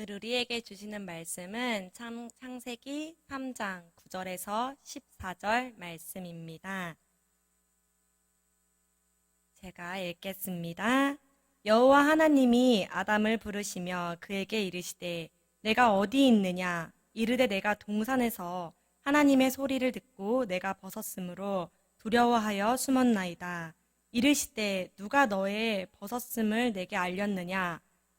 오늘 우리에게 주시는 말씀은 참 창세기 3장 9절에서 14절 말씀입니다. 제가 읽겠습니다. 여호와 하나님이 아담을 부르시며 그에게 이르시되 내가 어디 있느냐 이르되 내가 동산에서 하나님의 소리를 듣고 내가 벗었으므로 두려워하여 숨었나이다. 이르시되 누가 너의 벗었음을 내게 알렸느냐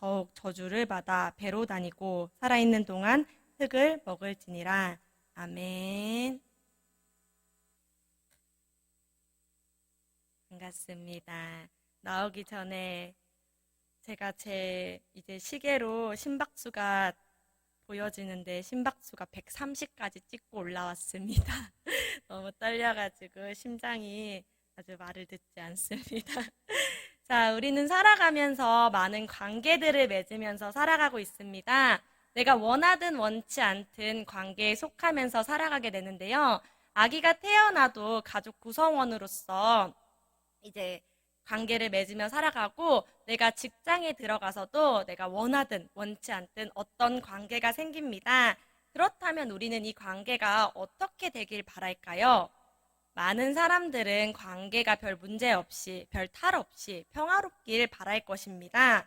더욱 저주를 받아 배로 다니고 살아있는 동안 흙을 먹을지니라. 아멘. 반갑습니다. 나오기 전에 제가 제 이제 시계로 심박수가 보여지는데 심박수가 130까지 찍고 올라왔습니다. 너무 떨려가지고 심장이 아주 말을 듣지 않습니다. 자, 우리는 살아가면서 많은 관계들을 맺으면서 살아가고 있습니다. 내가 원하든 원치 않든 관계에 속하면서 살아가게 되는데요. 아기가 태어나도 가족 구성원으로서 이제 관계를 맺으며 살아가고 내가 직장에 들어가서도 내가 원하든 원치 않든 어떤 관계가 생깁니다. 그렇다면 우리는 이 관계가 어떻게 되길 바랄까요? 많은 사람들은 관계가 별 문제 없이, 별 탈 없이 평화롭길 바랄 것입니다.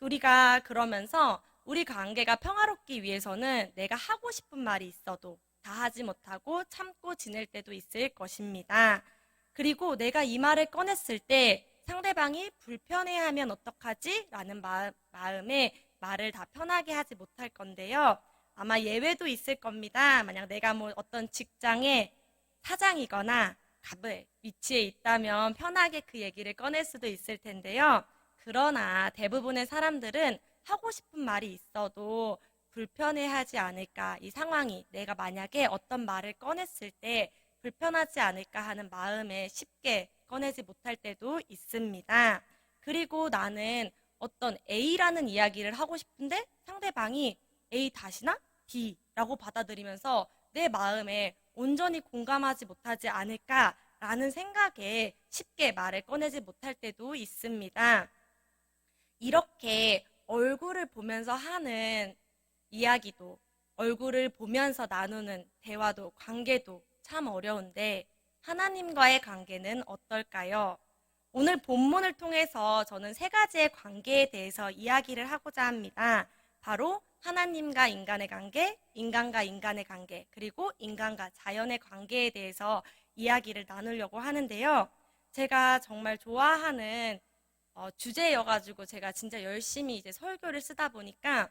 우리가 그러면서 우리 관계가 평화롭기 위해서는 내가 하고 싶은 말이 있어도 다 하지 못하고 참고 지낼 때도 있을 것입니다. 그리고 내가 이 말을 꺼냈을 때 상대방이 불편해하면 어떡하지? 라는 마, 마음에 말을 다 편하게 하지 못할 건데요. 아마 예외도 있을 겁니다. 만약 내가 뭐 어떤 직장에 사장이거나 갑을 위치에 있다면 편하게 그 얘기를 꺼낼 수도 있을 텐데요. 그러나 대부분의 사람들은 하고 싶은 말이 있어도 불편해하지 않을까 이 상황이 내가 만약에 어떤 말을 꺼냈을 때 불편하지 않을까 하는 마음에 쉽게 꺼내지 못할 때도 있습니다. 그리고 나는 어떤 A라는 이야기를 하고 싶은데 상대방이 A 다시나 B라고 받아들이면서 내 마음에 온전히 공감하지 못하지 않을까라는 생각에 쉽게 말을 꺼내지 못할 때도 있습니다. 이렇게 얼굴을 보면서 하는 이야기도 얼굴을 보면서 나누는 대화도 관계도 참 어려운데 하나님과의 관계는 어떨까요? 오늘 본문을 통해서 저는 세 가지의 관계에 대해서 이야기를 하고자 합니다. 바로 하나님과 인간의 관계, 인간과 인간의 관계, 그리고 인간과 자연의 관계에 대해서 이야기를 나누려고 하는데요. 제가 정말 좋아하는 어, 주제여가지고 제가 진짜 열심히 이제 설교를 쓰다 보니까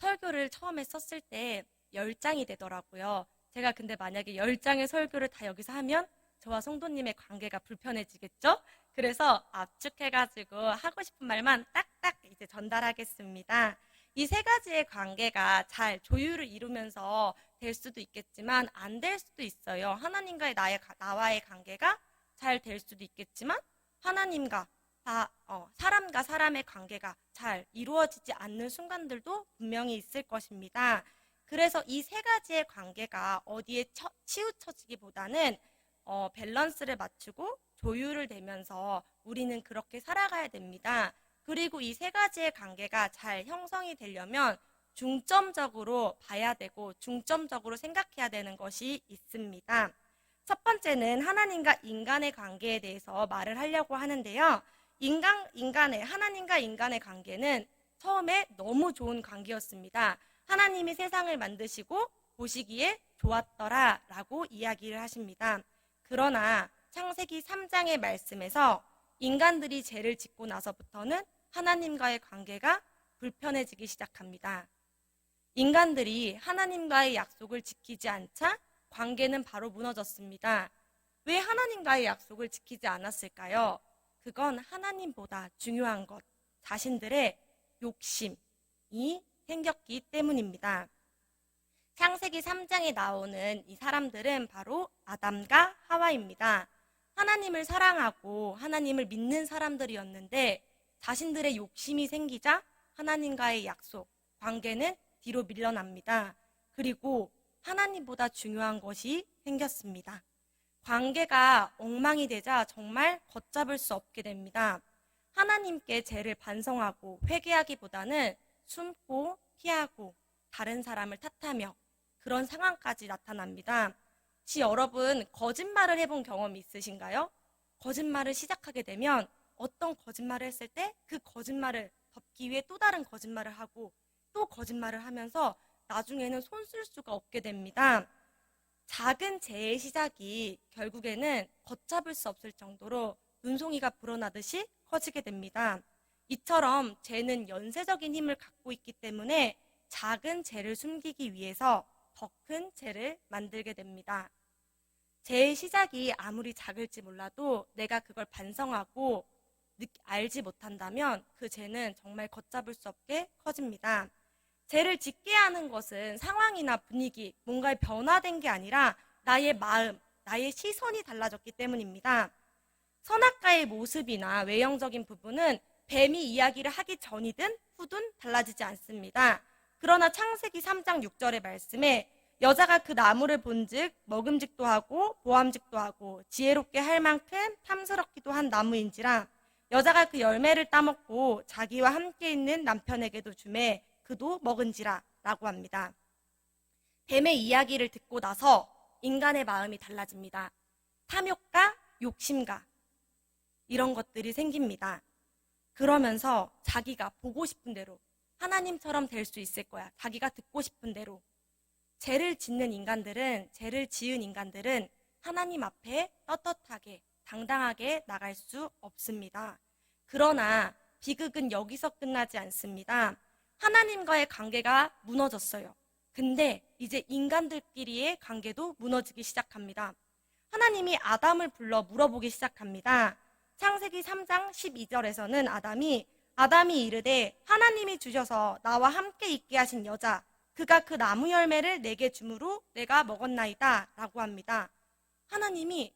설교를 처음에 썼을 때 10장이 되더라고요. 제가 근데 만약에 10장의 설교를 다 여기서 하면 저와 성도님의 관계가 불편해지겠죠? 그래서 압축해가지고 하고 싶은 말만 딱딱 이제 전달하겠습니다. 이 세 가지의 관계가 잘 조율을 이루면서 될 수도 있겠지만 안 될 수도 있어요. 하나님과의 나의, 나와의 관계가 잘 될 수도 있겠지만 하나님과 다, 어, 사람과 사람의 관계가 잘 이루어지지 않는 순간들도 분명히 있을 것입니다. 그래서 이 세 가지의 관계가 어디에 처, 치우쳐지기보다는 어, 밸런스를 맞추고 조율을 되면서 우리는 그렇게 살아가야 됩니다. 그리고 이 세 가지의 관계가 잘 형성이 되려면 중점적으로 봐야 되고 중점적으로 생각해야 되는 것이 있습니다. 첫 번째는 하나님과 인간의 관계에 대해서 말을 하려고 하는데요. 인간, 인간의, 하나님과 인간의 관계는 처음에 너무 좋은 관계였습니다. 하나님이 세상을 만드시고 보시기에 좋았더라 라고 이야기를 하십니다. 그러나 창세기 3장의 말씀에서 인간들이 죄를 짓고 나서부터는 하나님과의 관계가 불편해지기 시작합니다. 인간들이 하나님과의 약속을 지키지 않자 관계는 바로 무너졌습니다. 왜 하나님과의 약속을 지키지 않았을까요? 그건 하나님보다 중요한 것, 자신들의 욕심이 생겼기 때문입니다. 창세기 3장에 나오는 이 사람들은 바로 아담과 하와입니다. 하나님을 사랑하고 하나님을 믿는 사람들이었는데 자신들의 욕심이 생기자 하나님과의 약속, 관계는 뒤로 밀려납니다. 그리고 하나님보다 중요한 것이 생겼습니다. 관계가 엉망이 되자 정말 걷잡을 수 없게 됩니다. 하나님께 죄를 반성하고 회개하기보다는 숨고 피하고 다른 사람을 탓하며 그런 상황까지 나타납니다. 혹시 여러분 거짓말을 해본 경험이 있으신가요? 거짓말을 시작하게 되면 어떤 거짓말을 했을 때 그 거짓말을 덮기 위해 또 다른 거짓말을 하고 또 거짓말을 하면서 나중에는 손 쓸 수가 없게 됩니다. 작은 죄의 시작이 결국에는 걷잡을 수 없을 정도로 눈송이가 불어나듯이 커지게 됩니다. 이처럼 죄는 연쇄적인 힘을 갖고 있기 때문에 작은 죄를 숨기기 위해서 더큰 죄를 만들게 됩니다. 죄의 시작이 아무리 작을지 몰라도 내가 그걸 반성하고 느- 알지 못한다면 그 죄는 정말 걷잡을 수 없게 커집니다. 죄를 짓게 하는 것은 상황이나 분위기, 뭔가 변화된 게 아니라 나의 마음, 나의 시선이 달라졌기 때문입니다. 선악가의 모습이나 외형적인 부분은 뱀이 이야기를 하기 전이든 후든 달라지지 않습니다. 그러나 창세기 3장 6절의 말씀에 여자가 그 나무를 본즉 먹음직도 하고 보암직도 하고 지혜롭게 할 만큼 탐스럽기도 한 나무인지라 여자가 그 열매를 따먹고 자기와 함께 있는 남편에게도 주매 그도 먹은지라 라고 합니다. 뱀의 이야기를 듣고 나서 인간의 마음이 달라집니다. 탐욕과 욕심과 이런 것들이 생깁니다. 그러면서 자기가 보고 싶은 대로 하나님처럼 될 수 있을 거야. 자기가 듣고 싶은 대로. 죄를 짓는 인간들은, 죄를 지은 인간들은 하나님 앞에 떳떳하게, 당당하게 나갈 수 없습니다. 그러나 비극은 여기서 끝나지 않습니다. 하나님과의 관계가 무너졌어요. 근데 이제 인간들끼리의 관계도 무너지기 시작합니다. 하나님이 아담을 불러 물어보기 시작합니다. 창세기 3장 12절에서는 아담이 아담이 이르되 하나님이 주셔서 나와 함께 있게 하신 여자 그가 그 나무 열매를 내게 주므로 내가 먹었나이다 라고 합니다. 하나님이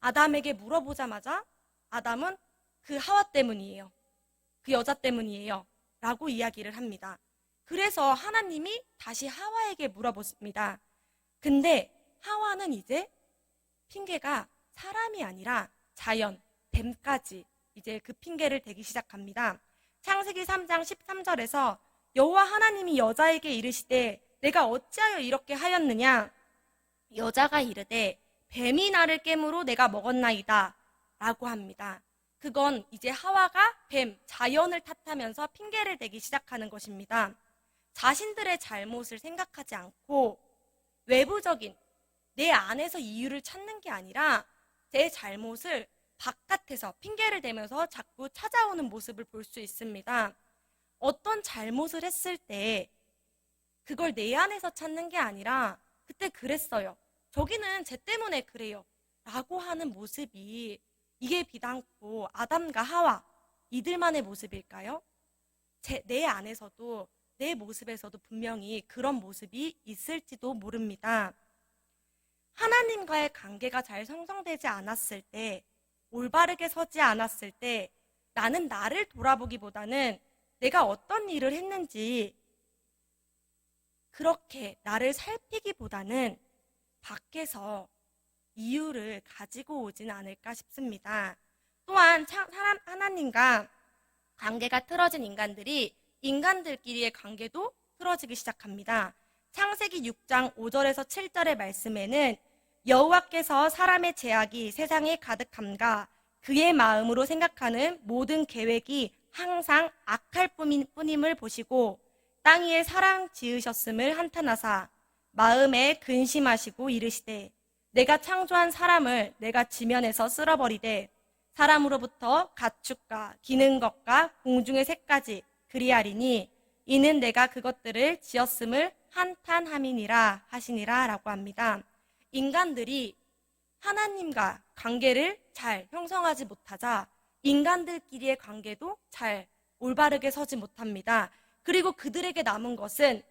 아담에게 물어보자마자 아담은 그 하와 때문이에요. 그 여자 때문이에요. 라고 이야기를 합니다. 그래서 하나님이 다시 하와에게 물어보습니다. 근데 하와는 이제 핑계가 사람이 아니라 자연, 뱀까지 이제 그 핑계를 대기 시작합니다. 창세기 3장 13절에서 여호와 하나님이 여자에게 이르시되 내가 어찌하여 이렇게 하였느냐 여자가 이르되 뱀이 나를 깨므로 내가 먹었나이다 라고 합니다. 그건 이제 하와가 뱀, 자연을 탓하면서 핑계를 대기 시작하는 것입니다. 자신들의 잘못을 생각하지 않고 외부적인 내 안에서 이유를 찾는 게 아니라 제 잘못을 바깥에서 핑계를 대면서 자꾸 찾아오는 모습을 볼 수 있습니다. 어떤 잘못을 했을 때 그걸 내 안에서 찾는 게 아니라 그때 그랬어요. 저기는 쟤 때문에 그래요. 라고 하는 모습이 이게 비단코 아담과 하와 이들만의 모습일까요? 제, 내 안에서도 내 모습에서도 분명히 그런 모습이 있을지도 모릅니다. 하나님과의 관계가 잘 성성되지 않았을 때, 올바르게 서지 않았을 때, 나는 나를 돌아보기보다는 내가 어떤 일을 했는지 그렇게 나를 살피기보다는 밖에서 이유를 가지고 오진 않을까 싶습니다. 또한 참- 사람 하나님과 관계가 틀어진 인간들이 인간들끼리의 관계도 틀어지기 시작합니다. 창세기 6장 5절에서 7절의 말씀에는 여호와께서 사람의 제약이 세상에 가득함과 그의 마음으로 생각하는 모든 계획이 항상 악할 뿐임을 보시고 땅 위에 사랑 지으셨음을 한탄하사 마음에 근심하시고 이르시되 내가 창조한 사람을 내가 지면에서 쓸어버리되 사람으로부터 가축과 기는 것과 공중의 새까지 그리하리니 이는 내가 그것들을 지었음을 한탄함이니라 하시니라 라고 합니다. 인간들이 하나님과 관계를 잘 형성하지 못하자 인간들끼리의 관계도 잘 올바르게 서지 못합니다. 그리고 그들에게 남은 것은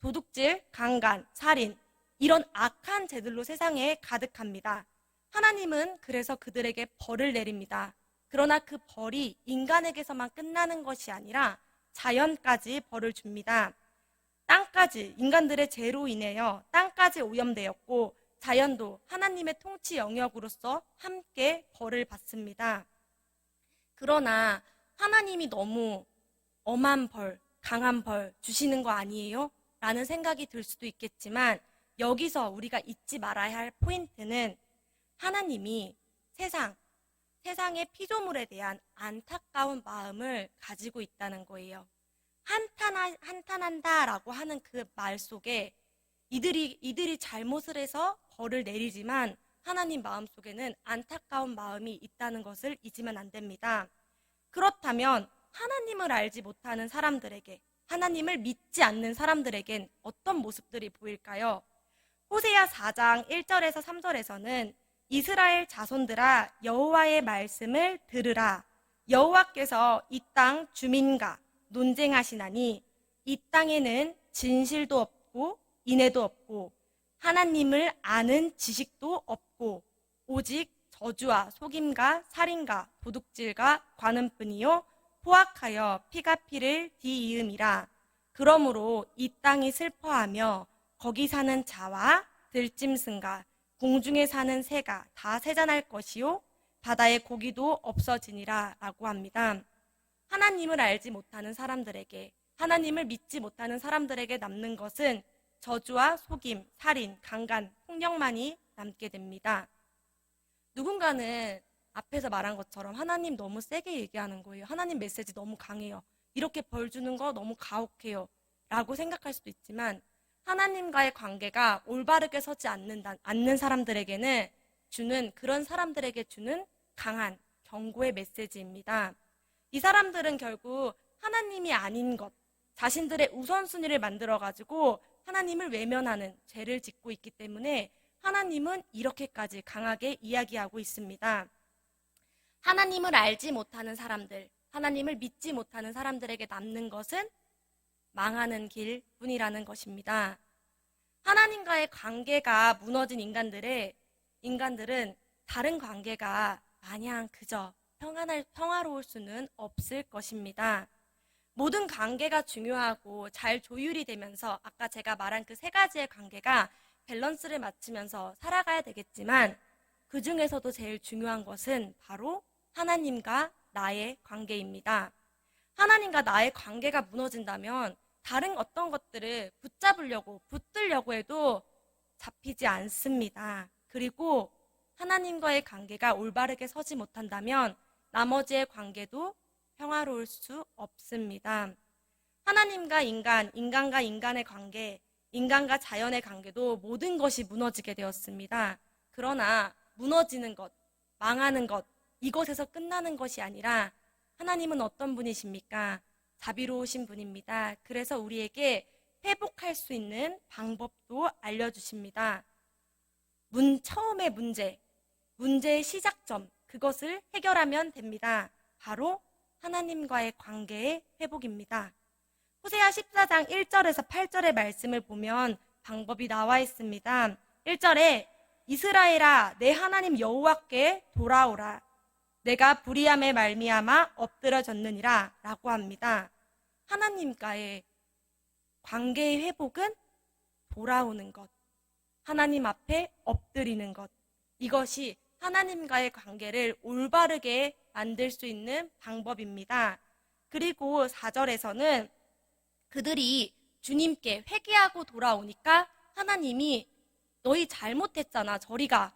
도둑질, 강간, 살인, 이런 악한 죄들로 세상에 가득합니다. 하나님은 그래서 그들에게 벌을 내립니다. 그러나 그 벌이 인간에게서만 끝나는 것이 아니라 자연까지 벌을 줍니다. 땅까지 인간들의 죄로 인하여 땅까지 오염되었고 자연도 하나님의 통치 영역으로서 함께 벌을 받습니다. 그러나 하나님이 너무 엄한 벌, 강한 벌 주시는 거 아니에요? 라는 생각이 들 수도 있겠지만 여기서 우리가 잊지 말아야 할 포인트는 하나님이 세상, 세상의 피조물에 대한 안타까운 마음을 가지고 있다는 거예요. 한탄하, 한탄한다 라고 하는 그 말 속에 이들이, 이들이 잘못을 해서 벌을 내리지만 하나님 마음 속에는 안타까운 마음이 있다는 것을 잊으면 안 됩니다. 그렇다면 하나님을 알지 못하는 사람들에게, 하나님을 믿지 않는 사람들에겐 어떤 모습들이 보일까요? 호세야 4장 1절에서 3절에서는 이스라엘 자손들아 여호와의 말씀을 들으라 여호와께서 이 땅 주민과 논쟁하시나니 이 땅에는 진실도 없고 인애도 없고 하나님을 아는 지식도 없고 오직 저주와 속임과 살인과 도둑질과 관음뿐이요. 포악하여 피가 피를 뒤이음이라. 그러므로 이 땅이 슬퍼하며 거기 사는 자와 들짐승과 공중에 사는 새가 다 세잔할 것이요. 바다의 고기도 없어지니라 라고 합니다. 하나님을 알지 못하는 사람들에게 하나님을 믿지 못하는 사람들에게 남는 것은 저주와 속임, 살인, 강간, 폭력만이 남게 됩니다. 누군가는 앞에서 말한 것처럼 하나님 너무 세게 얘기하는 거예요. 하나님 메시지 너무 강해요. 이렇게 벌 주는 거 너무 가혹해요. 라고 생각할 수도 있지만 하나님과의 관계가 올바르게 서지 않는다, 않는 사람들에게는 주는 그런 사람들에게 주는 강한 경고의 메시지입니다. 이 사람들은 결국 하나님이 아닌 것, 자신들의 우선순위를 만들어가지고 하나님을 외면하는 죄를 짓고 있기 때문에 하나님은 이렇게까지 강하게 이야기하고 있습니다. 하나님을 알지 못하는 사람들, 하나님을 믿지 못하는 사람들에게 남는 것은 망하는 길 뿐이라는 것입니다. 하나님과의 관계가 무너진 인간들의 인간들은 다른 관계가 마냥 그저 평안할, 평화로울 수는 없을 것입니다. 모든 관계가 중요하고 잘 조율이 되면서 아까 제가 말한 그 세 가지의 관계가 밸런스를 맞추면서 살아가야 되겠지만 그 중에서도 제일 중요한 것은 바로 하나님과 나의 관계입니다. 하나님과 나의 관계가 무너진다면 다른 어떤 것들을 붙잡으려고 붙들려고 해도 잡히지 않습니다. 그리고 하나님과의 관계가 올바르게 서지 못한다면 나머지의 관계도 평화로울 수 없습니다. 하나님과 인간, 인간과 인간의 관계, 인간과 자연의 관계도 모든 것이 무너지게 되었습니다. 그러나 무너지는 것, 망하는 것, 이것에서 끝나는 것이 아니라 하나님은 어떤 분이십니까? 자비로우신 분입니다. 그래서 우리에게 회복할 수 있는 방법도 알려주십니다. 문, 처음의 문제, 문제의 시작점, 그것을 해결하면 됩니다. 바로 하나님과의 관계의 회복입니다. 호세아 14장 1절에서 8절의 말씀을 보면 방법이 나와 있습니다. 1절에 이스라엘아 내 하나님 여호와께 돌아오라 내가 불의함에 말미암아 엎드러졌느니라 라고 합니다. 하나님과의 관계의 회복은 돌아오는 것. 하나님 앞에 엎드리는 것. 이것이 하나님과의 관계를 올바르게 만들 수 있는 방법입니다. 그리고 4절에서는 그들이 주님께 회개하고 돌아오니까 하나님이 너희 잘못했잖아. 저리 가.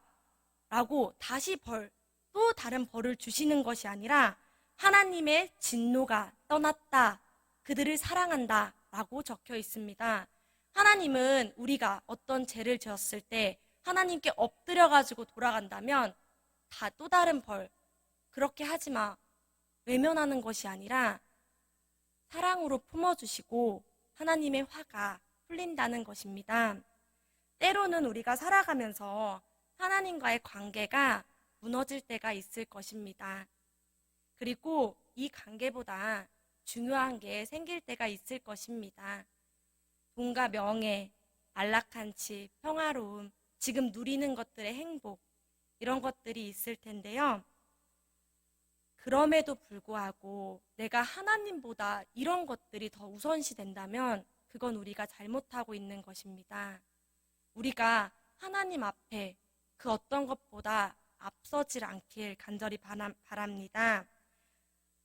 라고 다시 벌, 또 다른 벌을 주시는 것이 아니라 하나님의 진노가 떠났다. 그들을 사랑한다. 라고 적혀 있습니다. 하나님은 우리가 어떤 죄를 지었을 때 하나님께 엎드려가지고 돌아간다면 다 또 다른 벌. 그렇게 하지 마. 외면하는 것이 아니라 사랑으로 품어주시고 하나님의 화가 풀린다는 것입니다. 때로는 우리가 살아가면서 하나님과의 관계가 무너질 때가 있을 것입니다. 그리고 이 관계보다 중요한 게 생길 때가 있을 것입니다. 돈과 명예, 안락한 집, 평화로움, 지금 누리는 것들의 행복, 이런 것들이 있을 텐데요. 그럼에도 불구하고 내가 하나님보다 이런 것들이 더 우선시 된다면 그건 우리가 잘못하고 있는 것입니다. 우리가 하나님 앞에 그 어떤 것보다 앞서질 않길 간절히 바랍니다.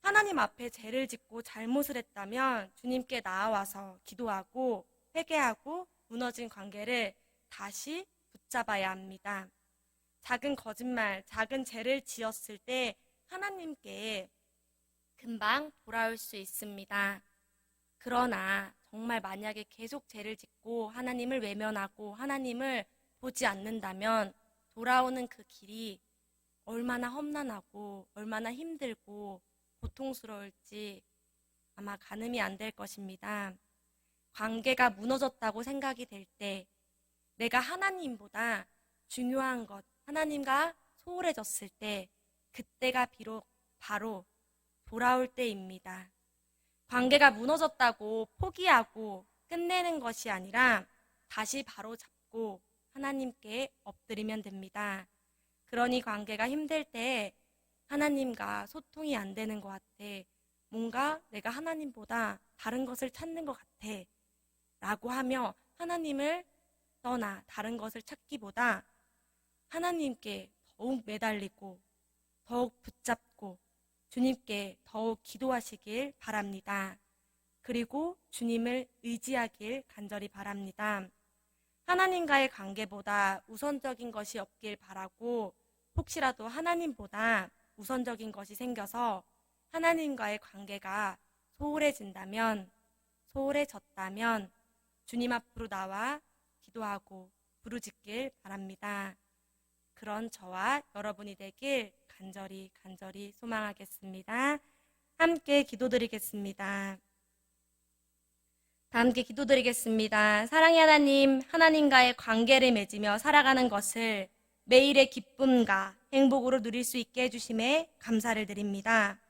하나님 앞에 죄를 짓고 잘못을 했다면 주님께 나아와서 기도하고 회개하고 무너진 관계를 다시 붙잡아야 합니다. 작은 거짓말, 작은 죄를 지었을 때 하나님께 금방 돌아올 수 있습니다. 그러나 정말 만약에 계속 죄를 짓고 하나님을 외면하고 하나님을 보지 않는다면 돌아오는 그 길이 얼마나 험난하고 얼마나 힘들고 고통스러울지 아마 가늠이 안 될 것입니다. 관계가 무너졌다고 생각이 될 때 내가 하나님보다 중요한 것, 하나님과 소홀해졌을 때 그때가 비록 바로 돌아올 때입니다. 관계가 무너졌다고 포기하고 끝내는 것이 아니라 다시 바로 잡고 하나님께 엎드리면 됩니다. 그러니 관계가 힘들 때 하나님과 소통이 안 되는 것 같아. 뭔가 내가 하나님보다 다른 것을 찾는 것 같아. 라고 하며 하나님을 떠나 다른 것을 찾기보다 하나님께 더욱 매달리고 더욱 붙잡고 주님께 더욱 기도하시길 바랍니다. 그리고 주님을 의지하길 간절히 바랍니다. 하나님과의 관계보다 우선적인 것이 없길 바라고 혹시라도 하나님보다 우선적인 것이 생겨서 하나님과의 관계가 소홀해진다면, 소홀해졌다면 주님 앞으로 나와 기도하고 부르짖길 바랍니다. 그런 저와 여러분이 되길 간절히 간절히 소망하겠습니다. 함께 기도드리겠습니다. 다 함께 기도드리겠습니다. 사랑의 하나님, 하나님과의 관계를 맺으며 살아가는 것을 매일의 기쁨과 행복으로 누릴 수 있게 해주심에 감사를 드립니다.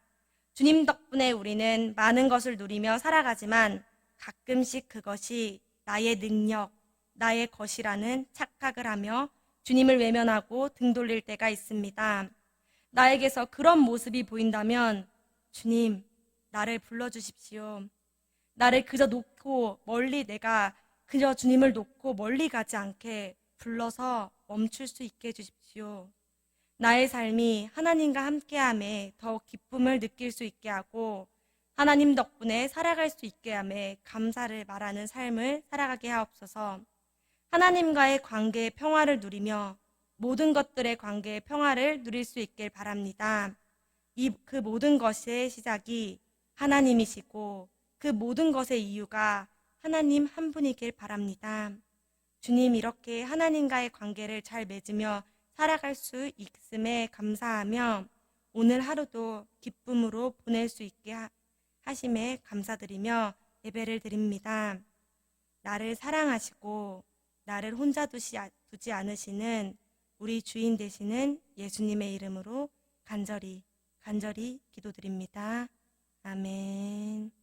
주님 덕분에 우리는 많은 것을 누리며 살아가지만 가끔씩 그것이 나의 능력, 나의 것이라는 착각을 하며 주님을 외면하고 등 돌릴 때가 있습니다. 나에게서 그런 모습이 보인다면 주님, 나를 불러주십시오. 나를 그저 놓고 멀리 내가 그저 주님을 놓고 멀리 가지 않게 불러서 멈출 수 있게 해주십시오. 나의 삶이 하나님과 함께함에 더욱 기쁨을 느낄 수 있게 하고 하나님 덕분에 살아갈 수 있게 함에 감사를 말하는 삶을 살아가게 하옵소서. 하나님과의 관계의 평화를 누리며 모든 것들의 관계의 평화를 누릴 수 있길 바랍니다. 이 그 모든 것의 시작이 하나님이시고 그 모든 것의 이유가 하나님 한 분이길 바랍니다. 주님 이렇게 하나님과의 관계를 잘 맺으며 살아갈 수 있음에 감사하며 오늘 하루도 기쁨으로 보낼 수 있게 하- 하심에 감사드리며 예배를 드립니다. 나를 사랑하시고 나를 혼자 두시, 두지 않으시는 우리 주인 되시는 예수님의 이름으로 간절히 간절히 기도드립니다. 아멘.